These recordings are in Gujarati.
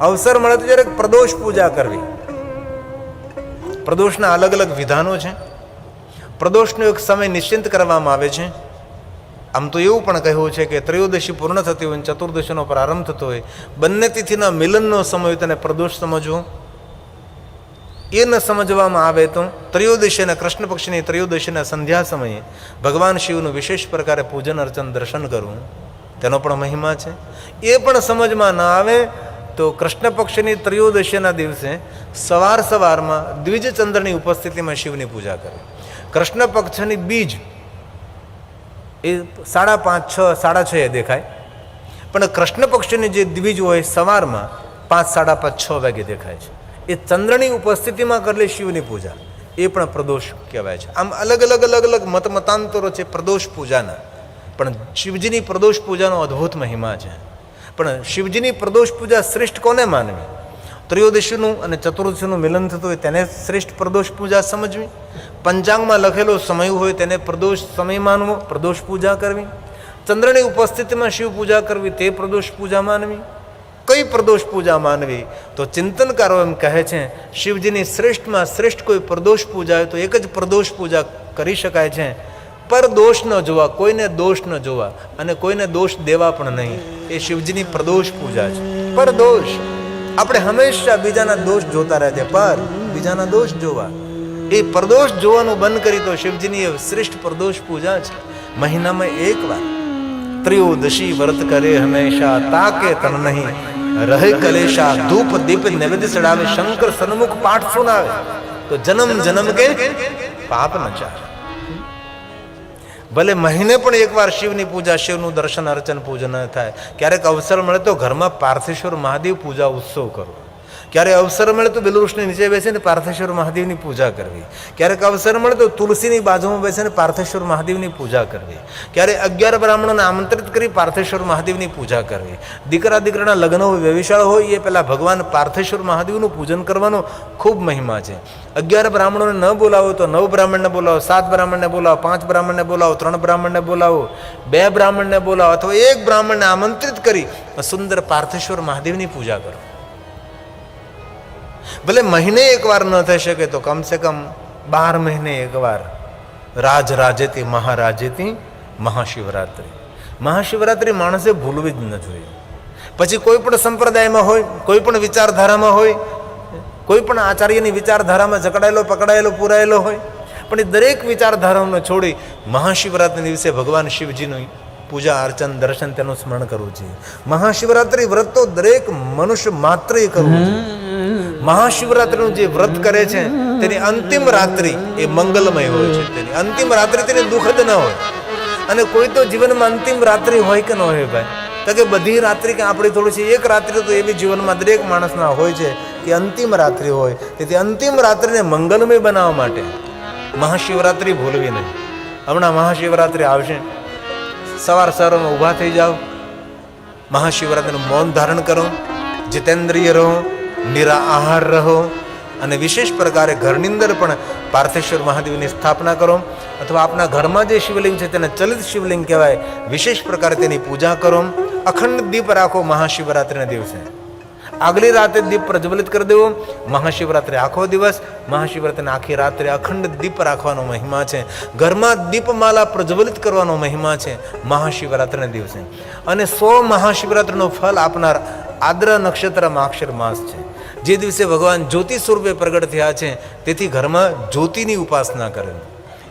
અવસર મળે તો જ્યારે પ્રદોષ પૂજા કરવી. પ્રદોષના અલગ અલગ વિધાનો છે. પ્રદોષનો એક સમય નિશ્ચિત કરવામાં આવે છે. આમ તો એવું પણ કહ્યું છે કે ત્રયોદશી પૂર્ણ થતી હોય ચતુર્દશીનો પ્રારંભ થતો હોય, બંને તિથિના મિલનનો સમય તેને પ્રદોષ સમજવો. એ ન સમજવામાં આવે તો ત્રયોદશીના કૃષ્ણ પક્ષની ત્રયોદશીના સંધ્યા સમયે ભગવાન શિવનું વિશેષ પ્રકારે પૂજન અર્ચન દર્શન કરવું. તેનો પણ મહિમા છે. એ પણ સમજમાં ન આવે તો કૃષ્ણ પક્ષની ત્રયોદશીના દિવસે સવાર સવારમાં દ્વિજ ચંદ્રની ઉપસ્થિતિમાં શિવની પૂજા કરે. કૃષ્ણ પક્ષની બીજ એ સાડા પાંચ, છ, સાડા છ એ દેખાય. પણ કૃષ્ણ પક્ષની જે દ્વિજ હોય સવારમાં પાંચ, સાડા પાંચ, છ વાગે દેખાય છે. એ ચંદ્રની ઉપસ્થિતિમાં કરેલી શિવની પૂજા. એ પણ પ્રદોષ કહેવાય છે. આમ અલગ અલગ અલગ અલગ મત, મતાંતરો છે પ્રદોષ પૂજાના. પણ શિવજીની પ્રદોષ પૂજાનો અદ્ભુત મહિમા છે. પણ શિવજીની પ્રદોષ પૂજા શ્રેષ્ઠ કોને માનવી? ત્રયોદશીનું અને ચતુર્દશીનું મિલન થતું હોય તેને શ્રેષ્ઠ પ્રદોષ પૂજા સમજવી. પંચાંગમાં લખેલો સમય હોય તેને પ્રદોષ સમય માનવો, પ્રદોષ પૂજા કરવી. ચંદ્રની ઉપસ્થિતિમાં શિવ પૂજા કરવી, તે પ્રદોષ પૂજા માનવી. કઈ પ્રદોષ પૂજા માનવી? તો ચિંતનકારો એમ કહે છે, શિવજીની શ્રેષ્ઠમાં શ્રેષ્ઠ કોઈ પ્રદોષ પૂજા હોય તો એક જ પ્રદોષ પૂજા કરી શકાય છે. પર દોષ ન જોવા, કોઈને દોષ ન જોવા અને કોઈને દોષ દેવા પણ નહીં. એ શિવજીની પ્રદોષ પૂજા છે. પર દોષ. આપણે હંમેશા બીજાના દોષ જોતા રહે પર બીજાના દોષ જોવા. એ પ્રદોષ જોવાનું બંધ કરી તો શિવજીની એ શ્રેષ્ઠ પ્રદોષ પૂજા છે. મહિનામાં એક વાર. ત્રિયોદશી વ્રત કરે હંમેશા, તાકે તન નહીં. રહે કલેશા, ધૂપ, દીપ, નૈવેદ્ય ચડાવે, શંકર સન્મુખ પાઠ સુનાવે. તો જન્મ જન્મ કે પાપ ન ચાલે. ભલે મહિને પણ એકવાર શિવની પૂજા, શિવનું દર્શન, અર્ચન, પૂજન થાય. ક્યારેક અવસર મળે તો ઘરમાં પાર્થેશ્વર મહાદેવ પૂજા ઉત્સવ કરવો ક્યારે અવસર મળે તો બેલુવૃક્ષની નીચે બેસીને પાર્થેશ્વર મહાદેવની પૂજા કરવી. ક્યારેક અવસર મળે તો તુલસીની બાજુમાં બેસીને પાર્થેશ્વર મહાદેવની પૂજા કરવી. ક્યારે અગિયાર બ્રાહ્મણોને આમંત્રિત કરી પાર્થેશ્વર મહાદેવની પૂજા કરવી. દીકરા દીકરાના લગ્ન હોય વ્યવિશાળ હોય એ પહેલાં ભગવાન પાર્થેશ્વર મહાદેવનું પૂજન કરવાનો ખૂબ મહિમા છે. અગિયાર બ્રાહ્મણોને ન બોલાવો તો નવ બ્રાહ્મણને બોલાવો, સાત બ્રાહ્મણને બોલાવો, પાંચ બ્રાહ્મણને બોલાવો, ત્રણ બ્રાહ્મણને બોલાવો, બે બ્રાહ્મણને બોલાવો અથવા એક બ્રાહ્મણને આમંત્રિત કરી સુંદર પાર્થેશ્વર મહાદેવની પૂજા કરો. ભલે મહિને એકવાર ન થઈ શકે તો કમસે કમ બાર મહિને એકવાર રાજ રાજેતી મહારાજેતી મહાશિવરાત્રિ. મહાશિવરાત્રિ માણસે ભૂલવી જ ન જોઈએ. પછી કોઈ પણ સંપ્રદાયમાં હોય કોઈ પણ વિચારધારામાં હોય કોઈ પણ આચાર્યની વિચારધારામાં જકડાયેલો પકડાયેલો પૂરાયેલો હોય પણ એ દરેક વિચારધારાઓને છોડી મહાશિવરાત્રિ દિવસે ભગવાન શિવજીનું પૂજા અર્ચન દર્શન તેનું સ્મરણ કરવું જોઈએ. મહાશિવરાત્રિ વ્રત તો દરેક મનુષ્ય માત્ર કરવું જોઈએ. મહાશિવરાત્રિનું જે વ્રત કરે છે, તેની અંતિમ રાત્રિ એ મંગલમય હોય છે. તેની અંતિમ રાત્રિ તેની દુઃખદ ન હોય. અને કોઈ તો જીવનમાં અંતિમ રાત્રિ હોય કે ન હોય ભાઈ? તો કે બધી રાત્રિ કે આપણી થોડી છે, એક રાત્રિ તો એવી જીવનમાં દરેક માણસના હોય છે કે અંતિમ રાત્રિ હોય. તેથી અંતિમ રાત્રિને મંગલમય બનાવવા માટે મહાશિવરાત્રિ ભૂલવી નહીં. હમણાં મહાશિવરાત્રિ આવશે. સવાર સવારમાં ઊભા થઈ જાઓ. મહાશિવરાત્રિનું મૌન ધારણ કરો. જીતેન્દ્રિય રહો. નિરા આહાર રહો અને વિશેષ પ્રકારે ઘરની અંદર પણ પાર્થેશ્વર મહાદેવની સ્થાપના કરો. અથવા આપના ઘરમાં જે શિવલિંગ છે તેને ચલિત શિવલિંગ કહેવાય. વિશેષ પ્રકારે તેની પૂજા કરો. અખંડ દીપ રાખો મહાશિવરાત્રિના દિવસે. આગલી રાતે દીપ પ્રજ્વલિત કરી દેવો. મહાશિવરાત્રિ આખો દિવસ. મહાશિવરાત્રિને આખી રાત્રે અખંડ દીપ રાખવાનો મહિમા છે. ઘરમાં દીપમાલા પ્રજ્વલિત કરવાનો મહિમા છે મહાશિવરાત્રિના દિવસે. અને સો મહાશિવરાત્રિનો ફલ આપનાર આદ્ર નક્ષત્ર માક્ષર માસ છે. જે દિવસે ભગવાન જ્યોતિ સ્વરૂપે પ્રગટ થયા છે તેથી ઘરમાં જ્યોતિની ઉપાસના કરે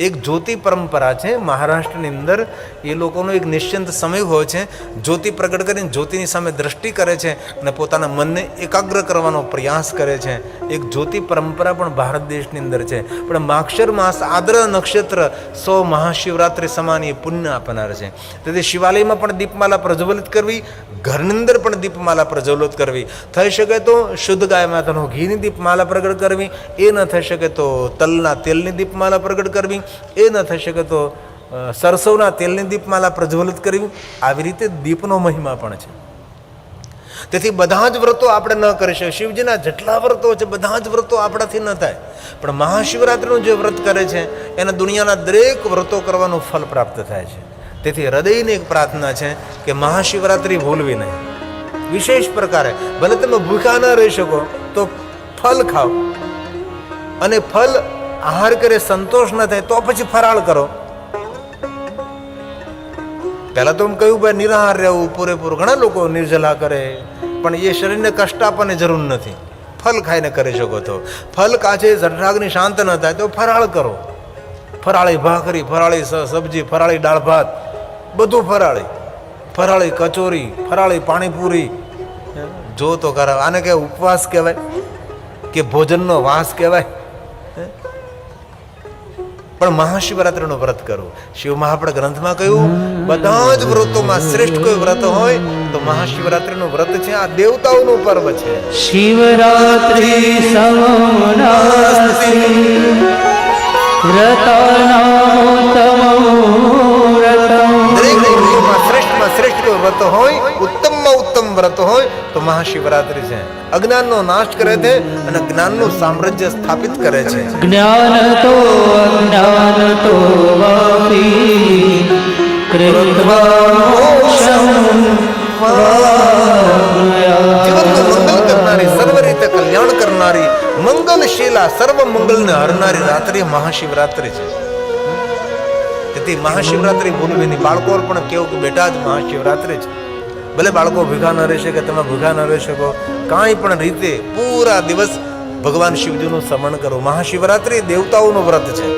એક જ્યોતિ પરંપરા છે. મહારાષ્ટ્રની અંદર એ લોકોનો એક નિશ્ચિંત સમય હોય છે. જ્યોતિ પ્રગટ કરીને જ્યોતિની સામે દ્રષ્ટિ કરે છે અને પોતાના મનને એકાગ્ર કરવાનો પ્રયાસ કરે છે. એક જ્યોતિ પરંપરા પણ ભારત દેશની અંદર છે. પણ માક્ષર માસ આદ્ર નક્ષત્ર સો મહાશિવરાત્રિ સમાન એ પુણ્ય આપનાર છે. તેથી શિવાલયમાં પણ દીપમાલા પ્રજ્વલિત કરવી, ઘરની અંદર પણ દીપમાલા પ્રજ્વલિત કરવી. થઈ શકે તો શુદ્ધ ગાય માતાનો ઘીની દીપમાલા પ્રગટ કરવી. એ ન થઈ શકે તો તલના તેલની દીપમાલા પ્રગટ કરવી. એ ન થઈ શકે તો સરસવના તેલની દીપમાલા પ્રજ્વલિત કરવી. આવી રીતે દીપનો મહિમા પણ છે. તેથી બધા જ વ્રતો આપણે ન કરી શકીએ. શિવજીના જેટલા વ્રતો છે, બધા જ વ્રતો આપણાથી ન થાય. પણ મહાશિવરાત્રિનું જે વ્રત કરે છે, એને દુનિયાના દરેક વ્રતો કરવાનું ફલ પ્રાપ્ત થાય છે. તેથી હૃદયની એક પ્રાર્થના છે કે મહાશિવરાત્રિ ભૂલવી નહીં. વિશેષ પ્રકારે, ભલે તમે ભૂખા ન રહી શકો, તો ફલ ખાઓ. અને ફલ આહાર કરે, સંતોષ ન થાય, તો પછી ફરાળ કરો. પહેલાં તો એમ કહ્યું, ભાઈ, નિરાહાર રહેવું પૂરેપૂરું. ઘણા લોકો નિર્જલા કરે, પણ એ શરીરને કષ્ટ આપવાની જરૂર નથી. ફલ ખાઈને કરી શકો તો. ફલ કાચે જઠરાગ્નિ શાંત ન થાય, તો ફરાળ કરો. ફરાળી ભાખરી, ફરાળી સબ્જી, ફરાળી દાળ ભાત, બધું ફરાળી. ફરાળી કચોરી, ફરાળી પાણીપુરી. જો તો કરાવ આને કે ઉપવાસ કહેવાય કે ભોજનનો વાસ કહેવાય? પણ મહાશિવરાત્રિનું વ્રત કરવું શિવ મહાપડ ગ્રંથમાં કહ્યું બધા જ વ્રતોમાં શ્રેષ્ઠ કોઈ વ્રત હોય તો મહાશિવરાત્રિનું વ્રત છે આ દેવતાઓનું પર્વ છે. શિવરાત્રિ સમનાસ્તિ વ્રતાનામોત્તમો શ્રેષ્ઠમાં શ્રેષ્ઠ કોઈ વ્રત હોય ઉત્તમમાં ઉત્તમ વ્રત હોય તો મહાશિવરાત્રિ છે. અજ્ઞાનનો નાશ કરે છે અને જ્ઞાનનું સામ્રાજ્ય સ્થાપિત કરે છે. જ્ઞાન તો અજ્ઞાન તો જીવનનું કરનારી સર્વ રીતે કલ્યાણ કરનારી મંગલશીલા સર્વ મંગલને હરનારી રાત્રિ મહાશિવરાત્રિ છે. તેથી મહાશિવરાત્રિ ભૂલવી નહીં બાળકો પણ કેવું કે બેટા જ મહાશિવરાત્રિ છે. ભલે બાળકો ભૂખા ન રહી શકે તમે ભૂખા ન રહી શકો કાંઈ પણ રીતે પૂરા દિવસ ભગવાન શિવજીનું સ્મરણ કરો. મહાશિવરાત્રિ દેવતાઓનું વ્રત છે.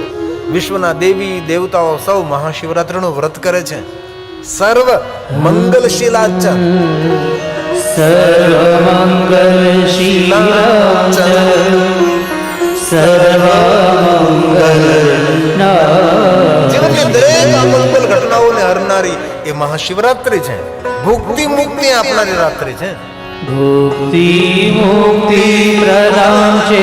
વિશ્વના દેવી દેવતાઓ સૌ મહાશિવરાત્રિનું વ્રત કરે છે. સર્વ મંગલશીલા સર્વ છે સર્વમંગલ શિવાચ સર્વમંગલ જીવનની દરેક અમંગલ ઘટનાઓને હરનારી એ મહાશિવરાત્રિ છે. ભુક્તિ મુક્તિ આપનારી રાત્રિ છે. ભુક્તિ મુક્તિ પ્રદાન છે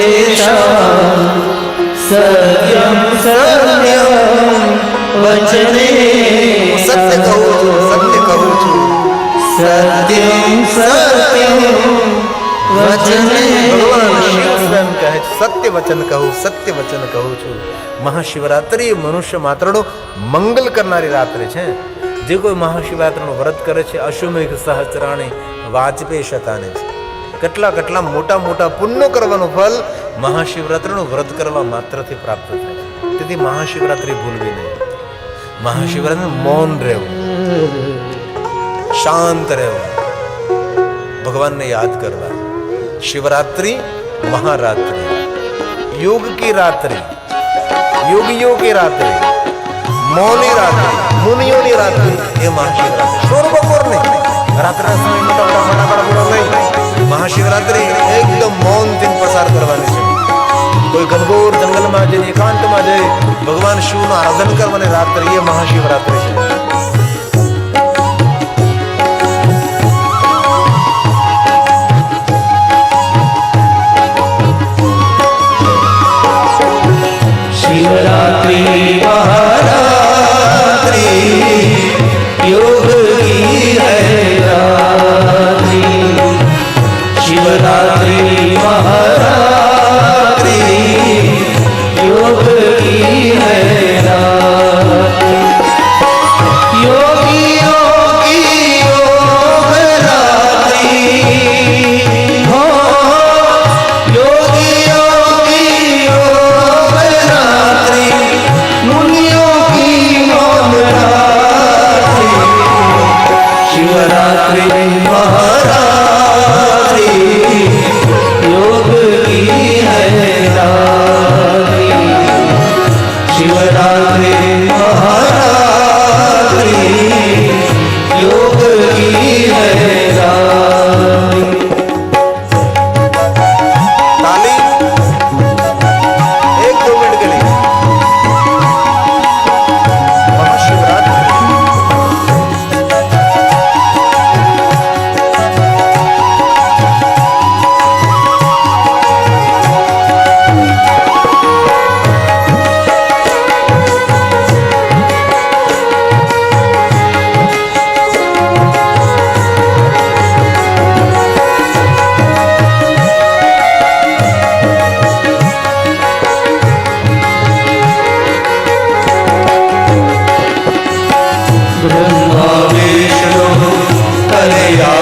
સત્યમ સત્યમ વચને સત્ય કહું છું સત્ય કહું છું. સત્યમ સત્યમ વચને ભગવાન કહે સત્ય વચન કહું સત્ય વચન કહું છું. મહાશિવરાત્રિ મનુષ્ય માત્રનો મંગલ કરનારી રાત્રિ છે. જે કોઈ મહાશિવરાત્રનું વ્રત કરે છે, અશ્વમેઘ સહસ્ત્રાણી વાજપેયી શતાને છે. કેટલા કેટલા મોટા મોટા પુણ્યો કરવાનું ફલ મહાશિવરાત્રનું વ્રત કરવા માત્રથી પ્રાપ્ત થાય તેથી મહાશિવરાત્રિ ભૂલવી નહીં. મહાશિવરાત્રિ મૌન રહેવું. શાંત રહેવું. ભગવાનને યાદ કરવા. શિવરાત્રિ, મહારાત્રિ. યોગ કી રાત્રિ? યોગ કી રાત્રિ? મૌની રાત્રિ મુનિઓની રાત્રિ એ મહાશિવરાત્રિ. શોર બપોર નહીં રાત્રે સમય મોટા મોટા ફટાફટ બોલો નહીં. મહાશિવરાત્રિ એકદમ મૌનથી પસાર કરવાની છે. કોઈ ઘનઘોર જંગલમાં જઈને એકાંતમાં જઈ, ભગવાન શિવનું આરાધન કરવાની રાત્રિ એ મહાશિવરાત્રિ છે. શિવરાત્રી Hallelujah.